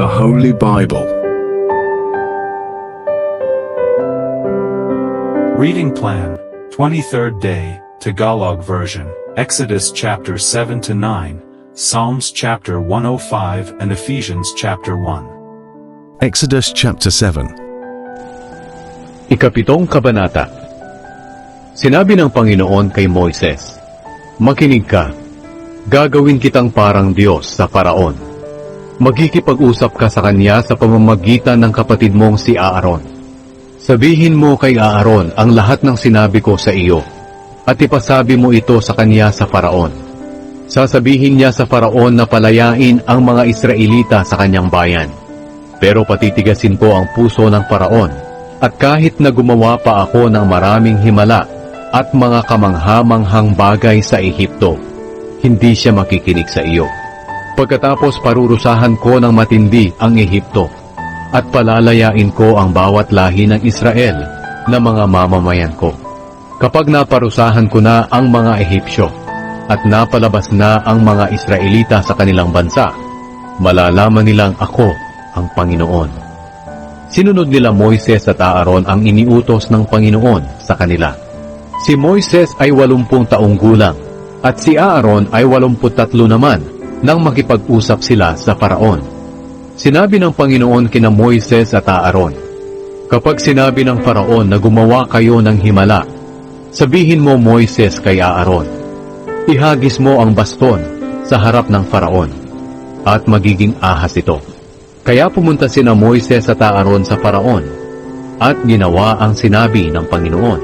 the Holy Bible. Reading Plan, 23rd Day, Tagalog Version, Exodus chapter 7 to 9, Psalms chapter 105 and Ephesians chapter 1. Exodus chapter 7 Ikapitong Kabanata Sinabi ng Panginoon kay Moises, Makinig ka, gagawin kitang parang Diyos sa Paraon. Magkikipag-usap ka sa kanya sa pamamagitan ng kapatid mong si Aaron. Sabihin mo kay Aaron ang lahat ng sinabi ko sa iyo, at ipasabi mo ito sa kanya sa Paraon. Sasabihin niya sa Paraon na palayain ang mga Israelita sa kanyang bayan. Pero patitigasin ko ang puso ng Paraon, at kahit na gumawa pa ako ng maraming himala at mga kamanghamanghang bagay sa Ehipto, hindi siya makikinig sa iyo. Pagkatapos parurusahan ko ng matindi ang Ehipto, at palalayain ko ang bawat lahi ng Israel na mga mamamayan ko. Kapag naparusahan ko na ang mga Ehipsyo, at napalabas na ang mga Israelita sa kanilang bansa, malalaman nilang ako ang Panginoon. Sinunod nila Moises at Aaron ang iniutos ng Panginoon sa kanila. Si Moises ay walumpung taong gulang at si Aaron ay walumput-tatlo naman nang makipag-usap sila sa Paraon. Sinabi ng Panginoon kina Moises at Aaron, Kapag sinabi ng Paraon na gumawa kayo ng himala, sabihin mo Moises kay Aaron, Ihagis mo ang baston sa harap ng Faraon at magiging ahas ito. Kaya pumunta sina Moises at Aaron sa Paraon at ginawa ang sinabi ng Panginoon.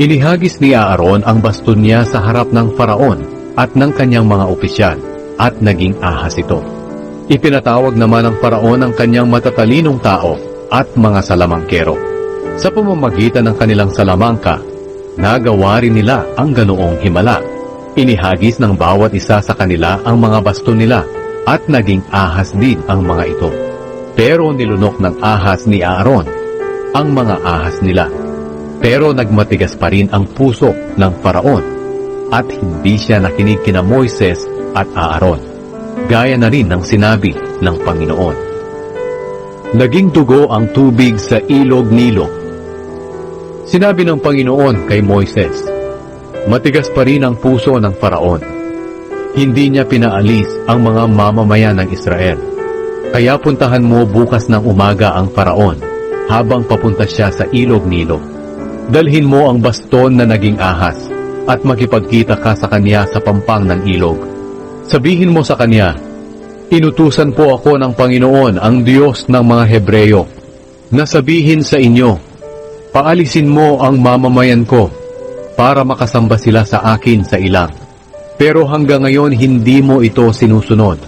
Inihagis ni Aaron ang baston niya sa harap ng Faraon at ng kanyang mga opisyal at naging ahas ito. Ipinatawag naman ng Faraon ang kanyang matatalinong tao at mga salamangkero. Sa pamamagitan ng kanilang salamangka, nagawa rin nila ang ganoong himala. Inihagis ng bawat isa sa kanila ang mga baston nila at naging ahas din ang mga ito. Pero nilunok ng ahas ni Aaron ang mga ahas nila. Pero nagmatigas pa rin ang puso ng Faraon at hindi siya nakinig kina Moises at Aaron. Gaya na rin ng sinabi ng Panginoon. Naging dugo ang tubig sa ilog Nilo. Sinabi ng Panginoon kay Moises, Matigas pa rin ang puso ng Faraon. Hindi niya pinaalis ang mga mamamayan ng Israel. Kaya puntahan mo bukas ng umaga ang Faraon habang papunta siya sa ilog Nilo. Dalhin mo ang baston na naging ahas at makipagkita ka sa kanya sa pampang ng ilog. Sabihin mo sa kanya, Inutusan po ako ng Panginoon ang Diyos ng mga Hebreyo na sabihin sa inyo, Paalisin mo ang mamamayan ko para makasamba sila sa akin sa ilang. Pero hanggang ngayon hindi mo ito sinusunod.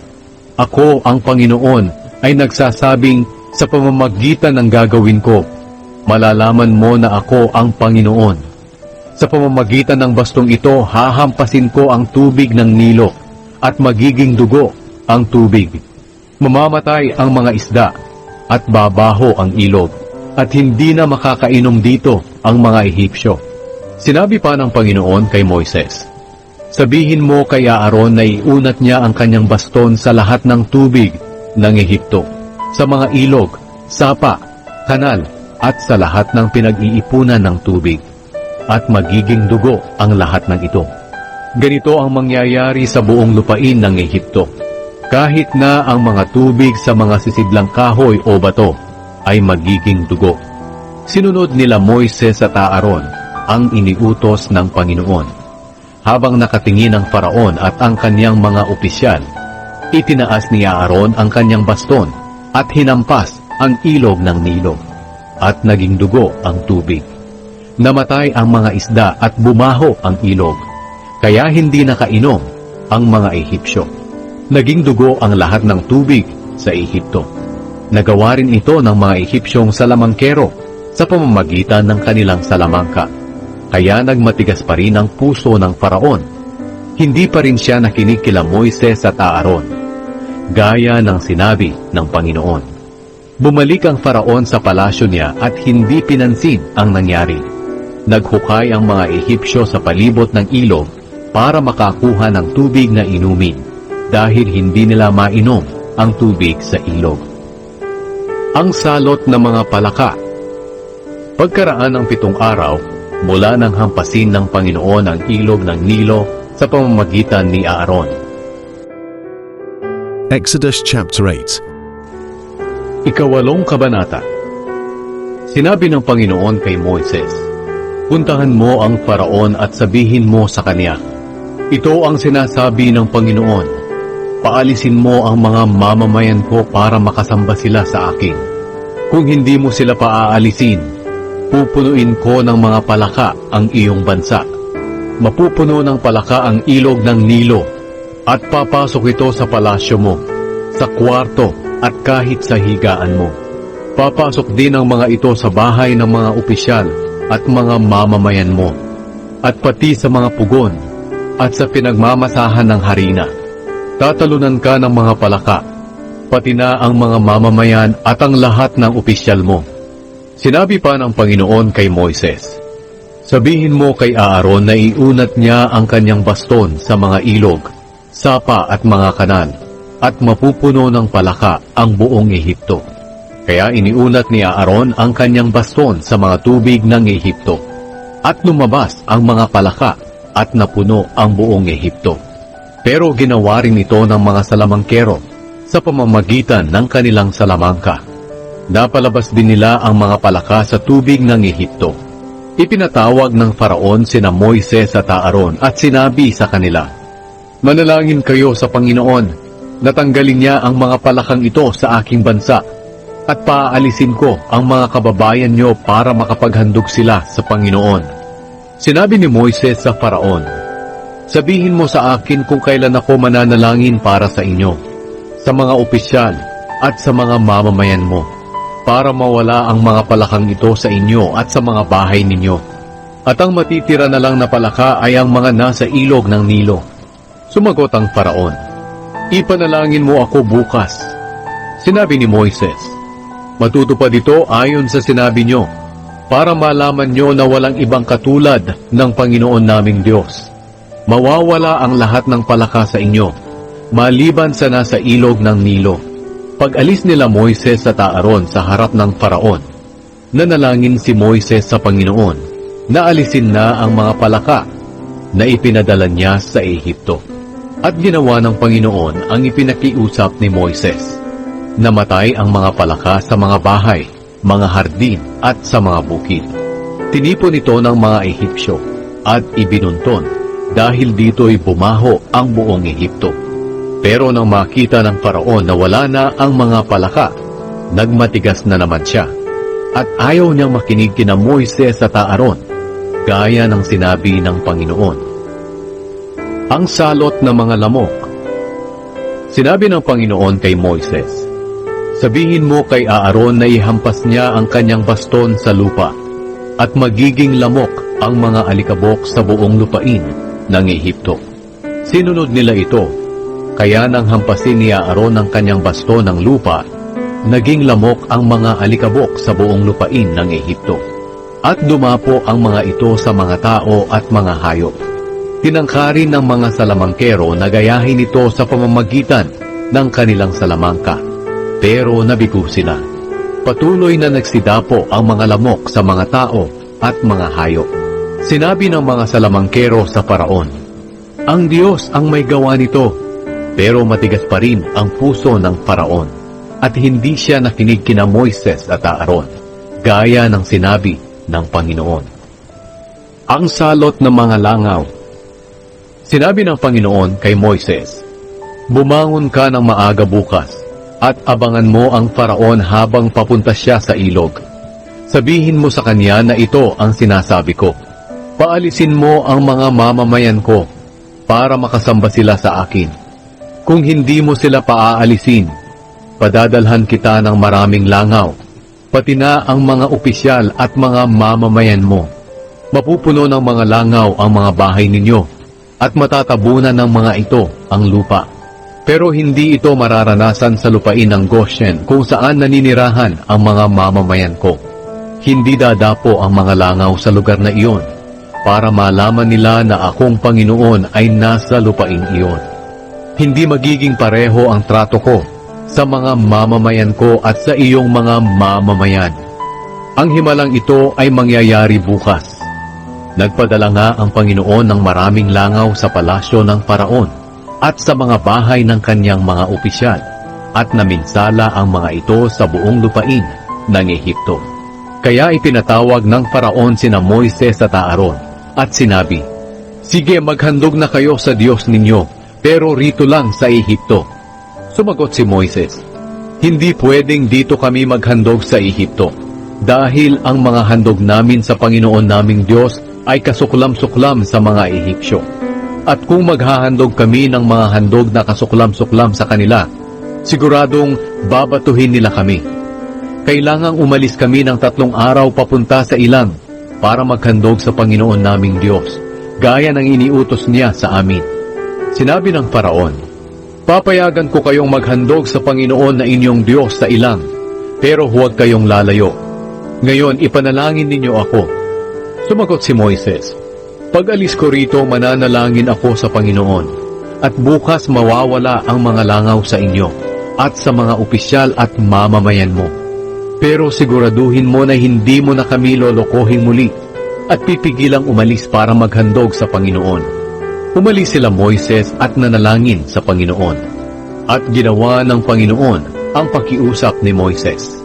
Ako ang Panginoon ay nagsasabing sa pamamagitan ng gagawin ko, malalaman mo na ako ang Panginoon. Sa pamamagitan ng bastong ito, hahampasin ko ang tubig ng Nilo at magiging dugo ang tubig. Mamamatay ang mga isda at babaho ang ilog at hindi na makakainom dito ang mga Ehipsyo. Sinabi pa ng Panginoon kay Moises, Sabihin mo kay Aaron na iunat niya ang kanyang baston sa lahat ng tubig ng Ehipto, sa mga ilog, sapa, kanal, at sa lahat ng pinag-iipunan ng tubig, at magiging dugo ang lahat ng ito. Ganito ang mangyayari sa buong lupain ng Ehipto. Kahit na ang mga tubig sa mga sisidlang kahoy o bato ay magiging dugo. Sinunod nila Moises at Aaron ang iniutos ng Panginoon. Habang nakatingin ang Faraon at ang kanyang mga opisyal, itinaas ni Aaron ang kanyang baston at hinampas ang ilog ng Nilo at naging dugo ang tubig. Namatay ang mga isda at bumaho ang ilog, kaya hindi nakainom ang mga Ehipsyo. Naging dugo ang lahat ng tubig sa Ehipto. Nagawa rin ito ng mga Ehipsyong salamangkero sa pamamagitan ng kanilang salamangka. Kaya nagmatigas pa rin ang puso ng Faraon. Hindi pa rin siya nakinig kila Moises at Aaron. Gaya ng sinabi ng Panginoon. Bumalik ang Faraon sa palasyo niya at hindi pinansin ang nangyari. Naghukay ang mga Ehipsyo sa palibot ng ilog para makakuha ng tubig na inumin dahil hindi nila mainom ang tubig sa ilog. Ang salot ng mga palaka Pagkaraan ng pitong araw, mula nang hampasin ng Panginoon ang ilog ng Nilo sa pamamagitan ni Aaron. Exodus chapter 8. Ikawalong kabanata Sinabi ng Panginoon kay Moises, Puntahan mo ang Faraon at sabihin mo sa kanya, Ito ang sinasabi ng Panginoon, Paalisin mo ang mga mamamayan ko para makasamba sila sa akin. Kung hindi mo sila paaalisin, pupunuin ko ng mga palaka ang iyong bansa. Mapupuno ng palaka ang ilog ng Nilo at papasok ito sa palasyo mo, sa kwarto at kahit sa higaan mo. Papasok din ang mga ito sa bahay ng mga opisyal at mga mamamayan mo, at pati sa mga pugon at sa pinagmamasahan ng harina. Tatalunan ka ng mga palaka, pati na ang mga mamamayan at ang lahat ng opisyal mo. Sinabi pa ng Panginoon kay Moises, Sabihin mo kay Aaron na iunat niya ang kanyang baston sa mga ilog, sapa at mga kanal, at mapupuno ng palaka ang buong Ehipto. Kaya iniunat ni Aaron ang kanyang baston sa mga tubig ng Ehipto, at lumabas ang mga palaka at napuno ang buong Ehipto. Pero ginawa rin ito ng mga salamangkero sa pamamagitan ng kanilang salamangka. Napalabas din nila ang mga palaka sa tubig ng Ehipto. Ipinatawag ng Faraon sina Moises at Aaron at sinabi sa kanila, Manalangin kayo sa Panginoon, natanggalin niya ang mga palakang ito sa aking bansa, at paaalisin ko ang mga kababayan niyo para makapaghandog sila sa Panginoon. Sinabi ni Moises sa Faraon, Sabihin mo sa akin kung kailan ako mananalangin para sa inyo, sa mga opisyal at sa mga mamamayan mo, para mawala ang mga palakang ito sa inyo at sa mga bahay ninyo. At ang matitira na lang na palaka ay ang mga nasa ilog ng Nilo. Sumagot ang Faraon, Ipanalangin mo ako bukas. Sinabi ni Moises, Matutupad ito ayon sa sinabi nyo, para malaman nyo na walang ibang katulad ng Panginoon naming Diyos. Mawawala ang lahat ng palaka sa inyo, maliban sa nasa ilog ng Nilo. Pag alis nila Moises at Aaron sa harap ng Faraon, nanalangin si Moises sa Panginoon na alisin na ang mga palaka na ipinadala niya sa Ehipto. At ginawa ng Panginoon ang ipinakiusap ni Moises. Namatay ang mga palaka sa mga bahay, mga hardin at sa mga bukid. Tinipon ito ng mga Ehipsyo at ibinunton dahil dito'y bumaho ang buong Ehipto. Pero nang makita ng Faraon na wala na ang mga palaka, nagmatigas na naman siya at ayaw niyang makinig kina Moises at Aaron gaya ng sinabi ng Panginoon. Ang salot ng mga lamok Sinabi ng Panginoon kay Moises, Sabihin mo kay Aaron na ihampas niya ang kanyang baston sa lupa at magiging lamok ang mga alikabok sa buong lupain ng Ehipto. Sinunod nila ito, kaya nang hampasin ni Aaron ang kanyang baston ng lupa, naging lamok ang mga alikabok sa buong lupain ng Ehipto. At dumapo ang mga ito sa mga tao at mga hayop. Tinangkarin ng mga salamangkero na gayahin ito sa pamamagitan ng kanilang salamangka. Pero nabigo sila. Patuloy na nagsidapo ang mga lamok sa mga tao at mga hayop. Sinabi ng mga salamangkero sa paraon, Ang Diyos ang may gawa nito, pero matigas pa rin ang puso ng paraon, at hindi siya nakinig kina Moises at Aaron, gaya ng sinabi ng Panginoon. Ang salot ng mga langaw Sinabi ng Panginoon kay Moises, Bumangon ka ng maaga bukas, at abangan mo ang faraon habang papunta siya sa ilog. Sabihin mo sa kanya na ito ang sinasabi ko. Paalisin mo ang mga mamamayan ko para makasamba sila sa akin. Kung hindi mo sila paaalisin, padadalhan kita ng maraming langaw, pati na ang mga opisyal at mga mamamayan mo. Mapupuno ng mga langaw ang mga bahay ninyo, at matatabunan ng mga ito ang lupa. Pero hindi ito mararanasan sa lupain ng Goshen kung saan naninirahan ang mga mamamayan ko. Hindi dadapo ang mga langaw sa lugar na iyon para malaman nila na akong Panginoon ay nasa lupain iyon. Hindi magiging pareho ang trato ko sa mga mamamayan ko at sa iyong mga mamamayan. Ang himalang ito ay mangyayari bukas. Nagpadala nga ang Panginoon ng maraming langaw sa palasyo ng paraon at sa mga bahay ng kanyang mga opisyal at naminsala ang mga ito sa buong lupain ng Ehipto. Kaya ipinatawag ng paraon sina Moises at Aaron at sinabi, Sige maghandog na kayo sa Diyos ninyo, pero rito lang sa Ehipto. Sumagot si Moises, Hindi pwedeng dito kami maghandog sa Ehipto, dahil ang mga handog namin sa Panginoon naming Diyos ay kasuklam-suklam sa mga Ehipsyo. At kung maghahandog kami ng mga handog na kasuklam-suklam sa kanila, siguradong babatuhin nila kami. Kailangang umalis kami ng tatlong araw papunta sa ilang para maghandog sa Panginoon naming Diyos, gaya ng iniutos niya sa amin. Sinabi ng paraon, Papayagan ko kayong maghandog sa Panginoon na inyong Diyos sa ilang, pero huwag kayong lalayo. Ngayon, ipanalangin ninyo ako. Sumagot si Moises, Pag-alis ko rito, mananalangin ako sa Panginoon, at bukas mawawala ang mga langaw sa inyo, at sa mga opisyal at mamamayan mo. Pero siguraduhin mo na hindi mo na kami lolokohin muli, at pipigilang umalis para maghandog sa Panginoon. Umalis sila Moises at nanalangin sa Panginoon. At ginawa ng Panginoon ang pakiusap ni Moises.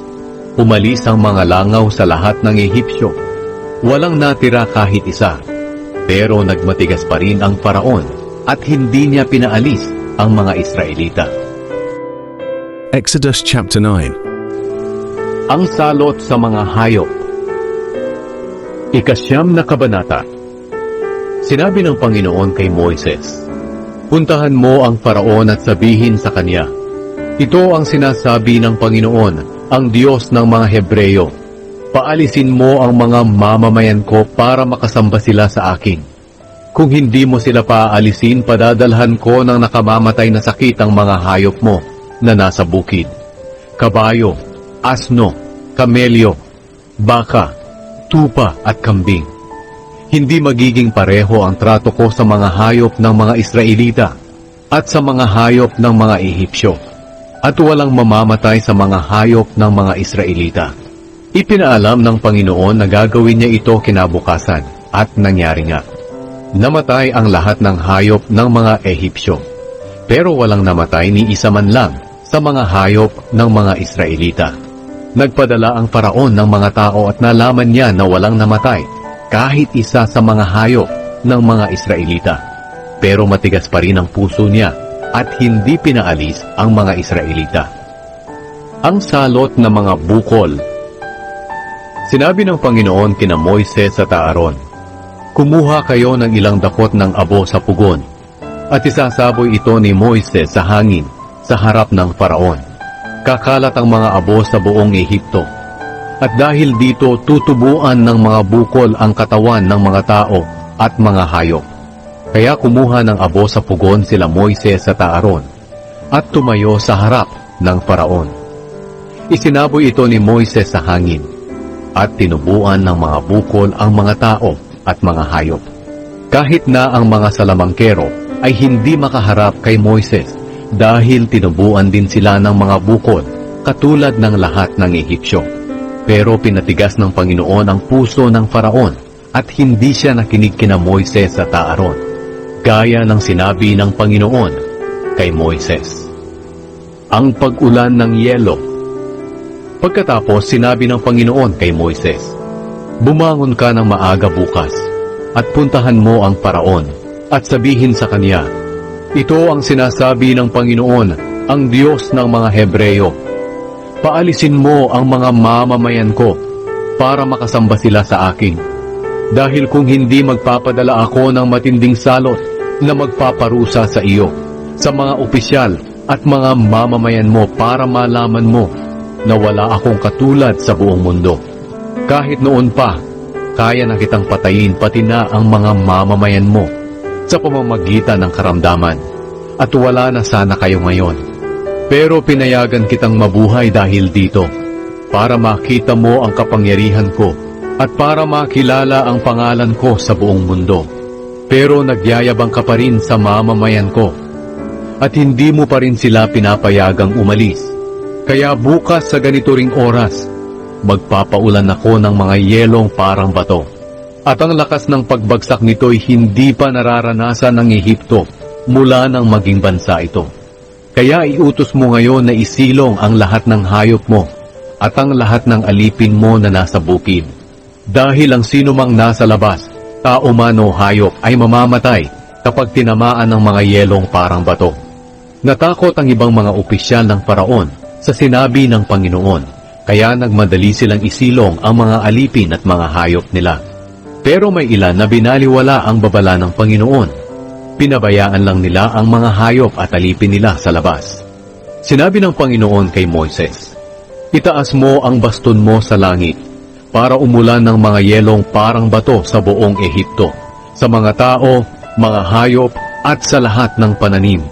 Umalis ang mga langaw sa lahat ng Ehipsyo. Walang natira kahit isa. Pero nagmatigas pa rin ang paraon at hindi niya pinaalis ang mga Israelita. Exodus chapter 9. Ang salot sa mga hayop. Ikasyam na kabanata. Sinabi ng Panginoon kay Moises, Puntahan mo ang paraon at sabihin sa kanya, Ito ang sinasabi ng Panginoon, ang Diyos ng mga Hebreyo. Paalisin mo ang mga mamamayan ko para makasamba sila sa akin. Kung hindi mo sila paalisin, padadalhan ko ng nakamamatay na sakit ang mga hayop mo na nasa bukid. Kabayo, asno, kamelyo, baka, tupa at kambing. Hindi magiging pareho ang trato ko sa mga hayop ng mga Israelita at sa mga hayop ng mga Ehipsyo at walang mamamatay sa mga hayop ng mga Israelita. Ipinaalam ng Panginoon na gagawin niya ito kinabukasan at nangyari nga. Namatay ang lahat ng hayop ng mga Ehipsyo pero walang namatay ni isa man lang sa mga hayop ng mga Israelita. Nagpadala ang paraon ng mga tao at nalaman niya na walang namatay kahit isa sa mga hayop ng mga Israelita. Pero matigas pa rin ang puso niya at hindi pinaalis ang mga Israelita. Ang salot ng mga bukol Sinabi ng Panginoon kina Moises at Aaron, Kumuha kayo ng ilang dakot ng abo sa pugon, at isasaboy ito ni Moises sa hangin sa harap ng paraon. Kakalat ang mga abo sa buong Ehipto. At dahil dito tutubuan ng mga bukol ang katawan ng mga tao at mga hayop. Kaya kumuha ng abo sa pugon sila Moises at Aaron at tumayo sa harap ng paraon. Isinaboy ito ni Moises sa hangin at tinubuan ng mga bukol ang mga tao at mga hayop. Kahit na ang mga salamangkero ay hindi makaharap kay Moises dahil tinubuan din sila ng mga bukol katulad ng lahat ng Ehipsyo. Pero pinatigas ng Panginoon ang puso ng Faraon at hindi siya nakinig kina Moises at Aaron, gaya ng sinabi ng Panginoon kay Moises. Ang pag-ulan ng yelo Pagkatapos sinabi ng Panginoon kay Moises, Bumangon ka ng maaga bukas at puntahan mo ang paraon at sabihin sa kanya, Ito ang sinasabi ng Panginoon, ang Diyos ng mga Hebreyo. Paalisin mo ang mga mamamayan ko para makasamba sila sa akin. Dahil kung hindi magpapadala ako ng matinding salot na magpaparusa sa iyo, sa mga opisyal at mga mamamayan mo para malaman mo na wala akong katulad sa buong mundo. Kahit noon pa, kaya na kitang patayin pati na ang mga mamamayan mo sa pamamagitan ng karamdaman. At wala na sana kayo ngayon. Pero pinayagan kitang mabuhay dahil dito, para makita mo ang kapangyarihan ko at para makilala ang pangalan ko sa buong mundo. Pero nagyayabang ka pa rin sa mamamayan ko at hindi mo pa rin sila pinapayagang umalis Kaya bukas sa ganito ring oras, magpapaulan ako ng mga yelong parang bato. At ang lakas ng pagbagsak nito'y hindi pa nararanasan ng Ehipto mula nang maging bansa ito. Kaya iutos mo ngayon na isilong ang lahat ng hayop mo at ang lahat ng alipin mo na nasa bukid. Dahil ang sino mang nasa labas, tao man o hayop ay mamamatay kapag tinamaan ng mga yelong parang bato. Natakot ang ibang mga opisyal ng paraon sa sinabi ng Panginoon, kaya nagmadali silang isilong ang mga alipin at mga hayop nila. Pero may ilan na binaliwala ang babala ng Panginoon. Pinabayaan lang nila ang mga hayop at alipin nila sa labas. Sinabi ng Panginoon kay Moises, Itaas mo ang baston mo sa langit para umulan ng mga yelong parang bato sa buong Ehipto, sa mga tao, mga hayop at sa lahat ng pananim.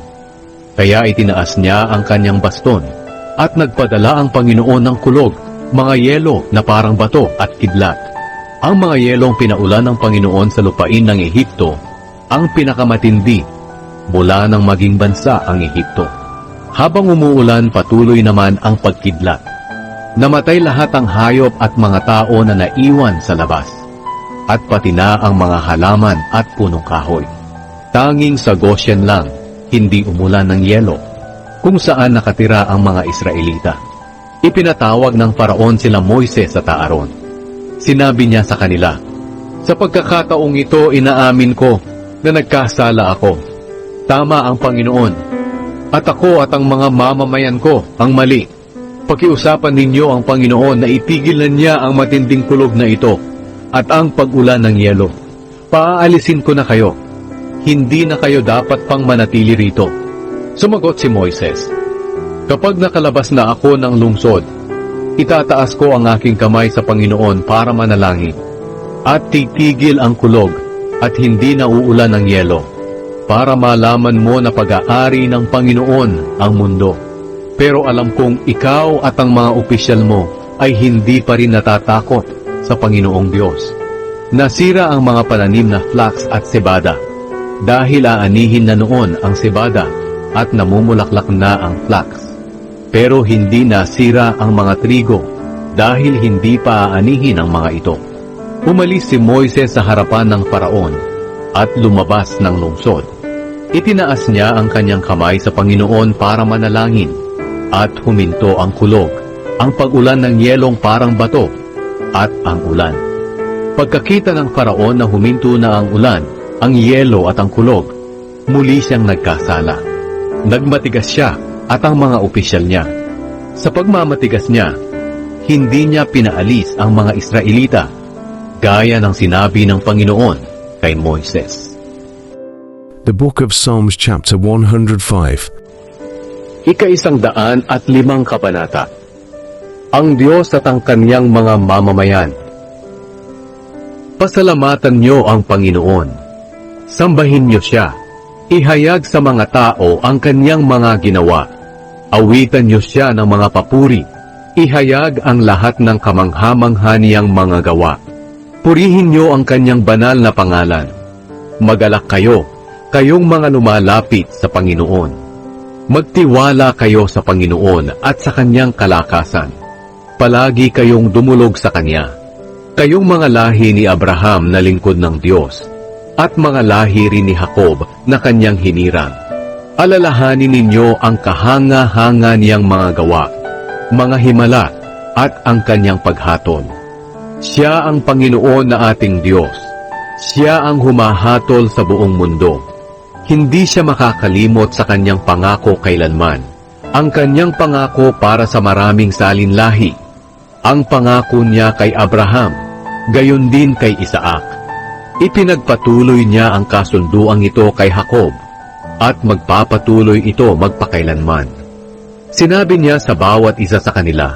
Kaya itinaas niya ang kanyang baston at nagpadala ang Panginoon ng kulog, mga yelo na parang bato at kidlat. Ang mga yelong pinaulan ng Panginoon sa lupain ng Ehipto ang pinakamatindi mula nang maging bansa ang Ehipto. Habang umuulan patuloy naman ang pagkidlat. Namatay lahat ang hayop at mga tao na naiwan sa labas. At pati na ang mga halaman at punong kahoy. Tanging sa Goshen lang, hindi umulan ng yelo, kung saan nakatira ang mga Israelita. Ipinatawag ng paraon sila Moises at Aaron. Sinabi niya sa kanila, Sa pagkakataong ito inaamin ko na nagkasala ako. Tama ang Panginoon. At ako at ang mga mamamayan ko ang mali. Pakiusapan ninyo ang Panginoon na itigil na niya ang matinding kulog na ito at ang pag-ulan ng yelo. Paaalisin ko na kayo. Hindi na kayo dapat pang manatili rito. Sumagot si Moises, Kapag nakalabas na ako ng lungsod, itataas ko ang aking kamay sa Panginoon para manalangin, at titigil ang kulog at hindi na uulan ng yelo, para malaman mo na pag-aari ng Panginoon ang mundo. Pero alam kong ikaw at ang mga opisyal mo ay hindi pa rin natatakot sa Panginoong Diyos. Nasira ang mga pananim na flax at sebada dahil aanihin na noon ang sebada at namumulaklak na ang flax. Pero hindi nasira ang mga trigo dahil hindi pa aanihin ang mga ito. Umalis si Moises sa harapan ng paraon at lumabas ng lungsod. Itinaas niya ang kanyang kamay sa Panginoon para manalangin at huminto ang kulog, ang pag-ulan ng yelong parang bato at ang ulan. Pagkakita ng paraon na huminto na ang ulan, ang yelo at ang kulog, muli siyang nagkasala. Nagmatigas siya at ang mga opisyal niya. Sa pagmamatigas niya, hindi niya pinaalis ang mga Israelita, gaya ng sinabi ng Panginoon kay Moises. The Book of Psalms, chapter 105. Ika-isang daan at limang kabanata. Ang Diyos at ang kanyang mga mamamayan. Pasalamatan niyo ang Panginoon. Sambahin niyo siya. Ihayag sa mga tao ang kanyang mga ginawa. Awitan niyo siya ng mga papuri. Ihayag ang lahat ng kamangha-mangha niyang mga gawa. Purihin niyo ang kanyang banal na pangalan. Magalak kayo, kayong mga lumalapit sa Panginoon. Magtiwala kayo sa Panginoon at sa kanyang kalakasan. Palagi kayong dumulog sa kanya. Kayong mga lahi ni Abraham na lingkod ng Diyos, at mga lahi rin ni Jacob na kanyang hinirang. Alalahanin ninyo ang kahanga-hanga niyang mga gawa, mga himala, at ang kanyang paghatol. Siya ang Panginoon na ating Diyos. Siya ang humahatol sa buong mundo. Hindi siya makakalimot sa kanyang pangako kailanman. Ang kanyang pangako para sa maraming salinlahi. Ang pangako niya kay Abraham, gayon din kay Isaac. Ipinagpatuloy niya ang kasunduang ito kay Jacob, at magpapatuloy ito magpakailanman. Sinabi niya sa bawat isa sa kanila,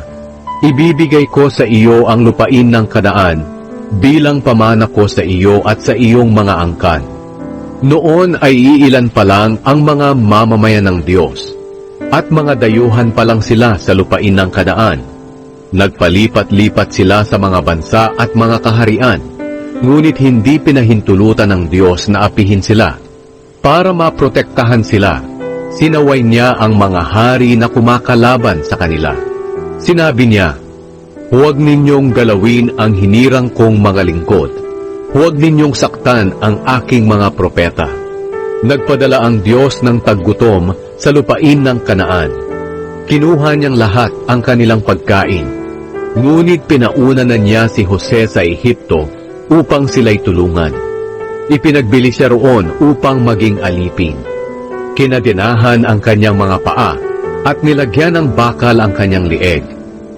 Ibibigay ko sa iyo ang lupain ng kadaan, bilang pamana ko sa iyo at sa iyong mga angkan. Noon ay iilan pa lang ang mga mamamayan ng Diyos, at mga dayuhan pa lang sila sa lupain ng kadaan. Nagpalipat-lipat sila sa mga bansa at mga kaharian, ngunit hindi pinahintulutan ng Diyos na apihin sila, para maprotektahan sila Sinaway niya ang mga hari na kumakalaban sa kanila. Sinabi niya, Huwag ninyong galawin ang hinirang kong mga lingkod. Huwag ninyong saktan ang aking mga propeta. Nagpadala ang Diyos ng taggutom sa lupain ng kanaan. Kinuha niyang lahat ang kanilang pagkain. Ngunit pinauna na niya si Jose sa Ehipto upang sila'y tulungan. Ipinagbili siya roon upang maging alipin. Kinadinahan ang kanyang mga paa at nilagyan ng bakal ang kanyang lieg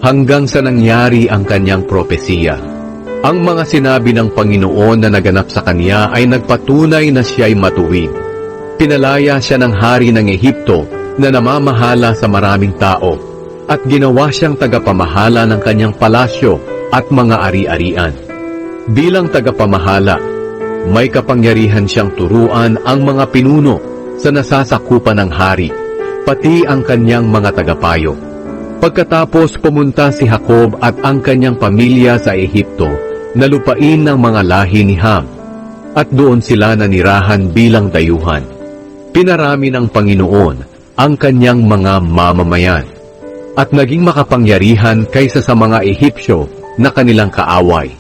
hanggang sa nangyari ang kanyang propesiya. Ang mga sinabi ng Panginoon na naganap sa kanya ay nagpatunay na siya'y matuwid. Pinalaya siya ng hari ng Ehipto na namamahala sa maraming tao at ginawa siyang tagapamahala ng kanyang palasyo at mga ari-arian. Bilang tagapamahala, may kapangyarihan siyang turuan ang mga pinuno sa nasasakupan ng hari, pati ang kanyang mga tagapayo. Pagkatapos pumunta si Jacob at ang kanyang pamilya sa Ehipto na lupain ng mga lahi ni Ham, at doon sila nanirahan bilang dayuhan. Pinarami ng Panginoon ang kanyang mga mamamayan, at naging makapangyarihan kaysa sa mga Ehipsyo na kanilang kaaway.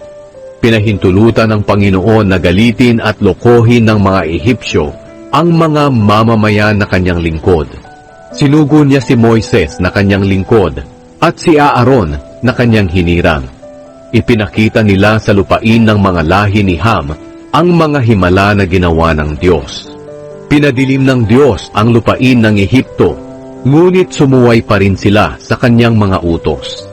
Pinahintulutan ng Panginoon na galitin at lokohin ng mga Ehipsyo ang mga mamamayan na kanyang lingkod. Sinugo niya si Moises na kanyang lingkod at si Aaron na kanyang hinirang. Ipinakita nila sa lupain ng mga lahi ni Ham ang mga himala na ginawa ng Diyos. Pinadilim ng Diyos ang lupain ng Ehipto, ngunit sumuway pa rin sila sa kanyang mga utos.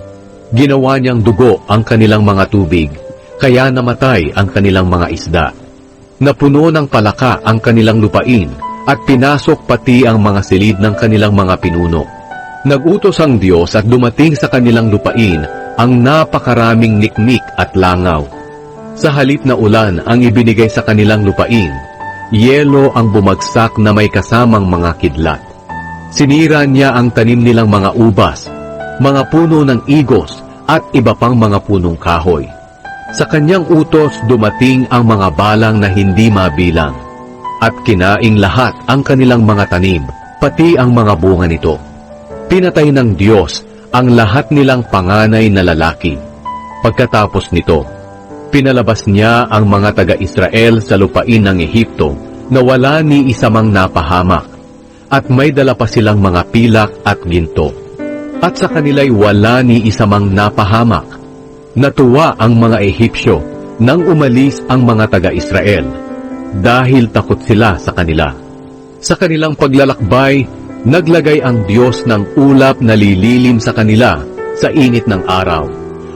Ginawa niyang dugo ang kanilang mga tubig, kaya namatay ang kanilang mga isda. Napuno ng palaka ang kanilang lupain at pinasok pati ang mga silid ng kanilang mga pinuno. Nagutos ang Diyos at dumating sa kanilang lupain ang napakaraming niknik at langaw. Sa halip na ulan ang ibinigay sa kanilang lupain, yelo ang bumagsak na may kasamang mga kidlat. Sinira niya ang tanim nilang mga ubas, mga puno ng igos at iba pang mga punong kahoy. Sa kanyang utos dumating ang mga balang na hindi mabilang at kinaing lahat ang kanilang mga tanim, pati ang mga bunga nito. Pinatay ng Diyos ang lahat nilang panganay na lalaki. Pagkatapos nito, pinalabas niya ang mga taga-Israel sa lupain ng Ehipto na wala ni isa mang napahamak, at may dala pa silang mga pilak at ginto. At sa kanila'y wala ni isa mang napahamak. Natuwa ang mga Ehipsyo nang umalis ang mga taga-Israel dahil takot sila sa kanila. Sa kanilang paglalakbay, naglagay ang Diyos ng ulap na lililim sa kanila sa init ng araw,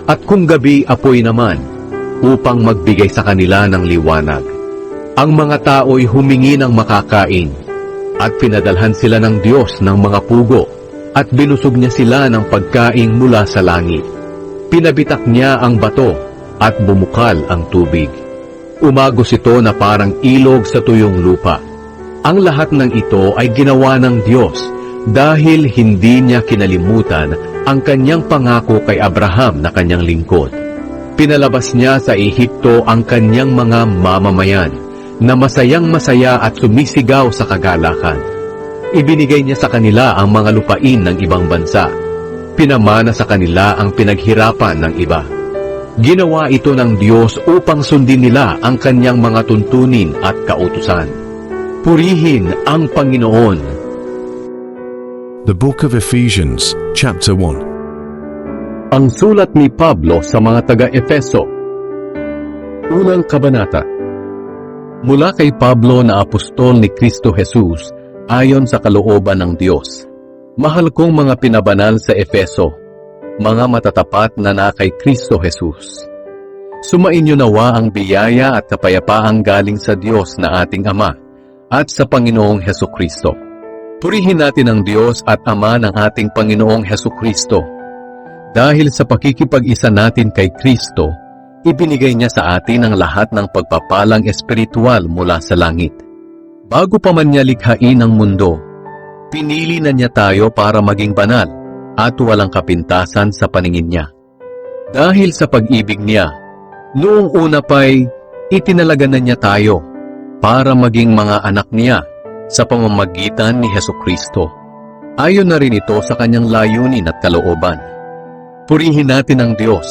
at kung gabi apoy naman, upang magbigay sa kanila ng liwanag. Ang mga tao'y humingi ng makakain, at pinadalhan sila ng Diyos ng mga pugo, at binusog niya sila ng pagkain mula sa langit. Pinabitak niya ang bato, at bumukal ang tubig. Umagos ito na parang ilog sa tuyong lupa. Ang lahat ng ito ay ginawa ng Diyos dahil hindi niya kinalimutan ang kanyang pangako kay Abraham na kanyang lingkod. Pinalabas niya sa Ehipto ang kanyang mga mamamayan na masayang masaya at sumisigaw sa kagalakan. Ibinigay niya sa kanila ang mga lupain ng ibang bansa. Pinamana sa kanila ang pinaghirapan ng iba. Ginawa ito ng Diyos upang sundin nila ang kanyang mga tuntunin at kautusan. Purihin ang Panginoon. The Book of Ephesians, chapter 1. Ang sulat ni Pablo sa mga taga-Efeso. Unang kabanata. Mula kay Pablo na apostol ni Kristo Jesus ayon sa kalooban ng Diyos. Mahal kong mga pinabanal sa Efeso, mga matatapat na na kay Kristo Jesus. Sumainyo nawa ang biyaya at kapayapaang galing sa Diyos na ating Ama at sa Panginoong Heso Kristo. Purihin natin ang Diyos at Ama ng ating Panginoong Heso Kristo. Dahil sa pakikipag-isa natin kay Kristo, ibinigay niya sa atin ang lahat ng pagpapalang espiritual mula sa langit. Bago pa man niya likhain ang mundo, pinili na niya tayo para maging banal at walang kapintasan sa paningin niya. Dahil sa pag-ibig niya, noong una pa'y itinalaga na niya tayo para maging mga anak niya sa pamamagitan ni Heso Kristo. Ayon na rin ito sa kanyang layunin at kalooban. Purihin natin ang Diyos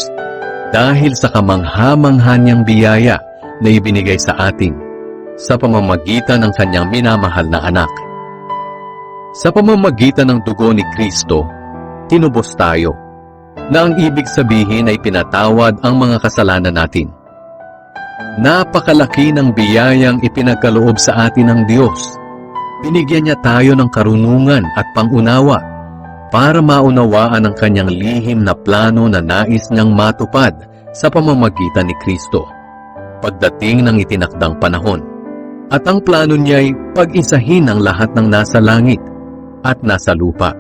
dahil sa kamangha-mangha niyang biyaya na ibinigay sa atin sa pamamagitan ng kanyang minamahal na anak. Sa pamamagitan ng dugo ni Kristo, tinubos tayo na ang ibig sabihin ay pinatawad ang mga kasalanan natin. Napakalaki ng biyayang ipinagkaloob sa atin ng Diyos. Binigyan niya tayo ng karunungan at pangunawa para maunawaan ang kanyang lihim na plano na nais niyang matupad sa pamamagitan ni Kristo. Pagdating ng itinakdang panahon. At ang plano niya ay pag-isahin ang lahat ng nasa langit at nasa lupa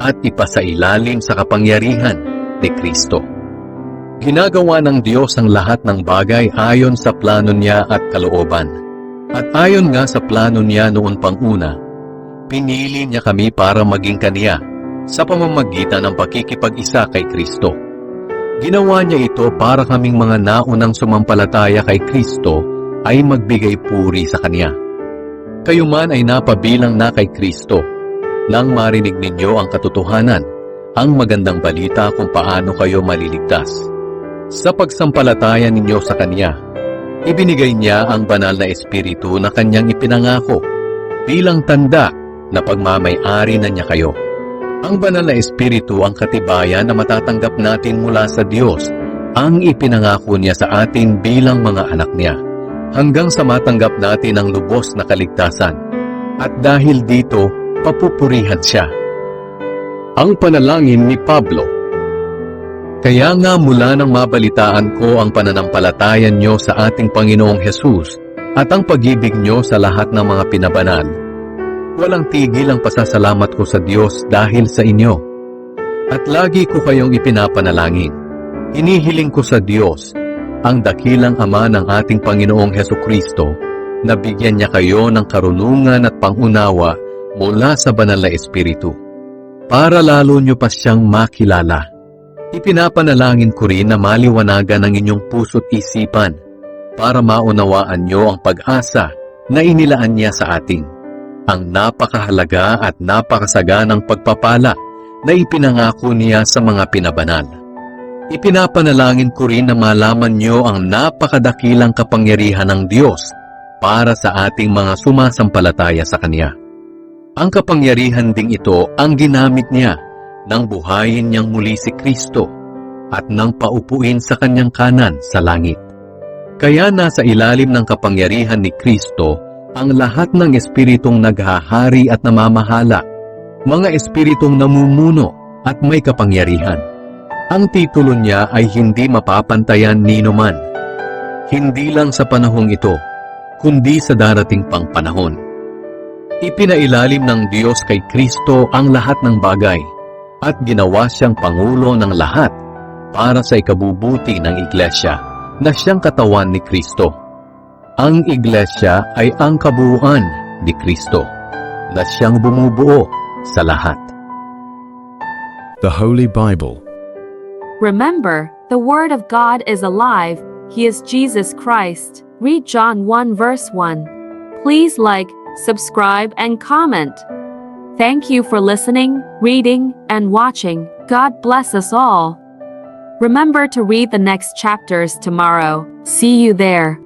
at ipasailalim sa kapangyarihan ni Kristo. Ginagawa ng Diyos ang lahat ng bagay ayon sa plano niya at kalooban. At ayon nga sa plano niya noon pang una, pinili niya kami para maging kaniya sa pamamagitan ng pakikipag-isa kay Kristo. Ginawa niya ito para kaming mga naunang sumampalataya kay Kristo ay magbigay puri sa Kanya. Kayo man ay napabilang na kay Kristo nang marinig ninyo ang katotohanan, ang magandang balita kung paano kayo maliligtas. Sa pagsampalataya ninyo sa Kanya, ibinigay niya ang banal na espiritu na Kanyang ipinangako bilang tanda na pagmamay-ari na niya kayo. Ang banal na espiritu ang katibayan na matatanggap natin mula sa Diyos ang ipinangako niya sa atin bilang mga anak niya hanggang sa matanggap natin ang lubos na kaligtasan. At dahil dito, papupurihan siya. Ang panalangin ni Pablo Kaya nga mula nang mabalitaan ko ang pananampalatayan nyo sa ating Panginoong Hesus at ang pag-ibig nyo sa lahat ng mga pinabanal, walang tigil ang pasasalamat ko sa Diyos dahil sa inyo. At lagi ko kayong ipinapanalangin. Hinihiling ko sa Diyos, ang dakilang Ama ng ating Panginoong Heso Kristo, na bigyan niya kayo ng karunungan at pangunawa mula sa banal na Espiritu, para lalo nyo pa siyang makilala. Ipinapanalangin ko rin na maliwanagan ang inyong puso't isipan para maunawaan nyo ang pag-asa na inilaan niya sa atin. Ang napakahalaga at napakasaganang pagpapala na ipinangako niya sa mga pinabanal. Ipinapanalangin ko rin na malaman nyo ang napakadakilang kapangyarihan ng Diyos para sa ating mga sumasampalataya sa Kanya. Ang kapangyarihan ding ito ang ginamit niya nang buhayin niyang muli si Kristo at nang paupuin sa Kanyang kanan sa langit. Kaya nasa ilalim ng kapangyarihan ni Kristo ang lahat ng espiritong naghahari at namamahala, mga espiritong namumuno at may kapangyarihan. Ang titulo niya ay hindi mapapantayan ni man. Hindi lang sa panahong ito, kundi sa darating pang panahon. Ipinailalim ng Diyos kay Kristo ang lahat ng bagay at ginawa siyang Pangulo ng lahat para sa ikabubuti ng Iglesia na siyang katawan ni Kristo. Ang Iglesia ay ang kabuuan ni Kristo na siyang bumubuo sa lahat. The Holy Bible. Remember, the Word of God is alive, He is Jesus Christ. Read John 1 verse 1. Please like, subscribe, and comment. Thank you for listening, reading, and watching. God bless us all. Remember to read the next chapters tomorrow. See you there.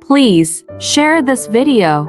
Please share this video.